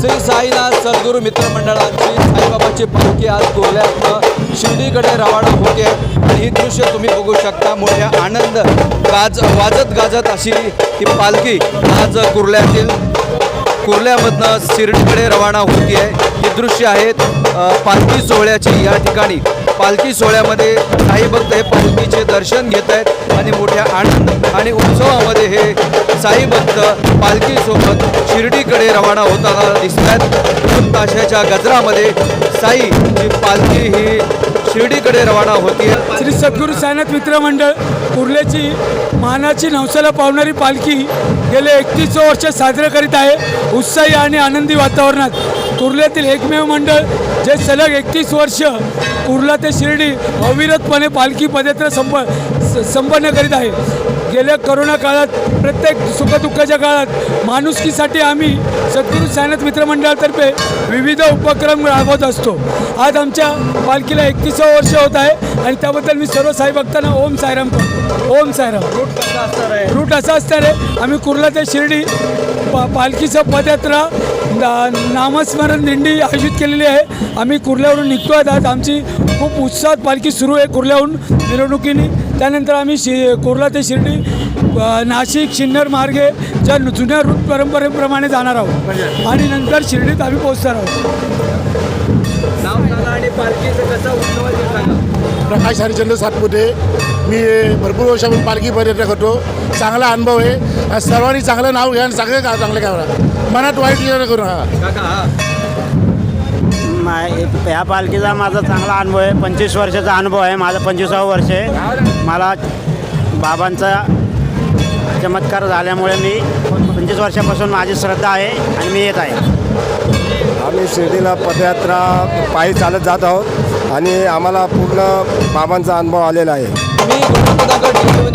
श्री साईनाथ सद्गुरू मित्रमंडळाची साईबाबाची पालखी आज कुर्ल्यातनं शिर्डीकडे रवाना होते आणि ही दृश्य तुम्ही बघू शकता. मोठ्या आनंद गाज वाजत गाजत अशी ही पालखी आज कुर्ल्यातील कुर्ल्यामधनं शिर्डीकडे रवाना होती आहे ही दृश्य आहेत पालखी सोहळ्याची. या ठिकाणी पालखी सोहळ्यामध्ये काही भक्त हे पालखीचे दर्शन घेत आहेत आणि मोठ्या आनंद आणि उत्सवामध्ये हे साई भक्त पालखीसोबत शिर्डीकडे रवाना होताना दिसत आहेत ताशाच्या गजरामध्ये साईची पालखी ही शिर्डीकडे रवाना होती श्री सद्गुरू साईनाथ मित्रमंडळ कुर्ल्याची मानाची नवसाला पावणारी पालखी गेले एकतीस वर्ष साजरे करीत आहे. उत्साही आणि आनंदी वातावरणात. कुर्ल्यातील एकमेव मंडळ जे सलग एकतीस वर्ष कुर्ला ते शिर्डी अविरतपणे पालखी पदयात्रा संप संपन्न करीत आहे. गेल्या करोना काळात प्रत्येक सुखदुःखाच्या काळात माणुसकीसाठी आम्ही सद्गुरू साईनाथ मित्रमंडळातर्फे विविध उपक्रम राबवत असतो. आज आमच्या पालखीला एकतीसावं वर्ष होत आहे आणि त्याबद्दल मी सर्व साई भक्तांना ओम सायराम करतो. ओम सायराम रूट असा असणार आहे आम्ही कुर्ला ते शिर्डी पा पालखीचं पदयात्रा नामस्मरण दिंडी आयोजित केलेली आहे. आम्ही कुर्ल्यावरून निघतो आहेत आज आमची खूप उत्साहात पालखी सुरू आहे कुर्ल्याहून मिरवणुकीने. त्यानंतर आम्ही शि कुर्ला ते शिर्डी नाशिक सिन्नर मार्गे ज्या जुन्या रूट परंपरेप्रमाणे जाणार आहोत. आणि नंतर शिर्डीत आम्ही पोहोचणार आहोत. प्रकाश हरिचंद्र सातपुते. मी भरपूर वर्षापासून पालखी पर्यटक होतो. चांगला अनुभव आहे. आणि सर्वांनी चांगलं नाव घ्या आणि सगळे का चांगलं करा. मनात वाईट विचार करू नका. हा. मा- ह्या पालखीचा माझा चांगला अनुभव आहे. पंचवीस वर्षाचा अनुभव आहे. माझा पंचवीसावं वर्ष आहे. मला बाबांचा चमत्कार झाल्यामुळे मी पंचवीस वर्षापासून माझी श्रद्धा आहे आणि मी येत आहे. आम्ही शिर्डीला पदयात्रा पायी चालत जात आहोत. आणि आम्हाला पूर्ण बाबांचा अनुभव आलेला आहे. मी टीव्ही